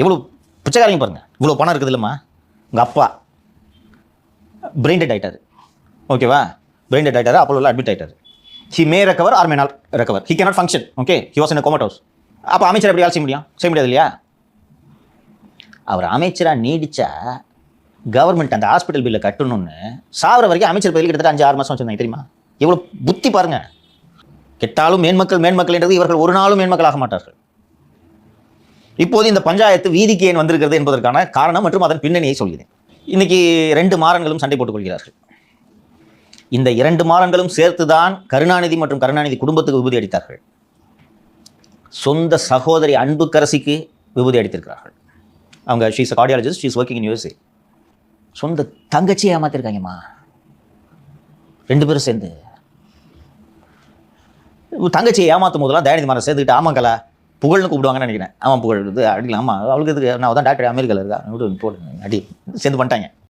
எவ்வளோ பிச்சைக்காரங்க பாருங்க. இவ்வளோ பணம் இருக்குது இல்லைம்மா உங்கள் அப்பா பிரெயின் டெட் ஓகேவா பிரெயின் டெட் ஆயிட்டாரு அப்போலோவில் அட்மிட் ஆகிட்டார் he may recover or may not recover he cannot function okay he was in house அப்போ அமைச்சர் எப்படி செய்ய முடியும்? செய்ய முடியாது இல்லையா? அவர் அமைச்சராக நீடிச்சா கவர்மெண்ட் அந்த ஹாஸ்பிட்டல் பில்லை கட்டணும்னு சாவர வரைக்கும் அமைச்சர் பதவி கிட்டத்தட்ட அஞ்சு ஆறு மாதம் வச்சுருந்தாங்க தெரியுமா? எவ்வளோ புத்தி பாருங்கள் கெட்டாலும் மேன்மக்கள் மேன்மக்கள் என்றது இவர்கள் ஒரு நாளும் மேன்மக்களாக மாட்டார்கள். இப்போது இந்த பஞ்சாயத்து வீதிக்கு ஏன் வந்திருக்கிறது என்பதற்கான காரணம் மற்றும் அதன் பின்னணியை சொல்கிறேன். இன்னைக்கு ரெண்டு மாறன்களும் சண்டை போட்டுக்கொள்கிறார்கள். இந்த இரண்டு மாறன்களும் சேர்த்துதான் கருணாநிதி மற்றும் கருணாநிதி குடும்பத்துக்கு விபூதி அடித்தார்கள். சொந்த சகோதரி அன்புக்கரசிக்கு விபூதி அடித்திருக்கிறார்கள். அவங்க she's cardiologist she's working in USA சொந்த தங்கச்சியை ஏமாத்திருக்காங்கம்மா. ரெண்டு பேரும் சேர்ந்து. தங்கச்சியை ஏமாத்தும் போதெல்லாம் தயாநிதி மாறன் சேர்த்துக்கிட்டு ஆமாங்களா புகழ்னு கூப்பிடுவாங்கன்னு நினைக்கிறேன். ஆமாம் புகழ் இது அடிக்கலாம்? ஆமாம் அவளுக்கு இதுக்கு நான் தான் டாக்டர் அமெரிக்காவில் இருக்கா? விடு போடு அடி. சேர்ந்து பண்ணிட்டாங்க.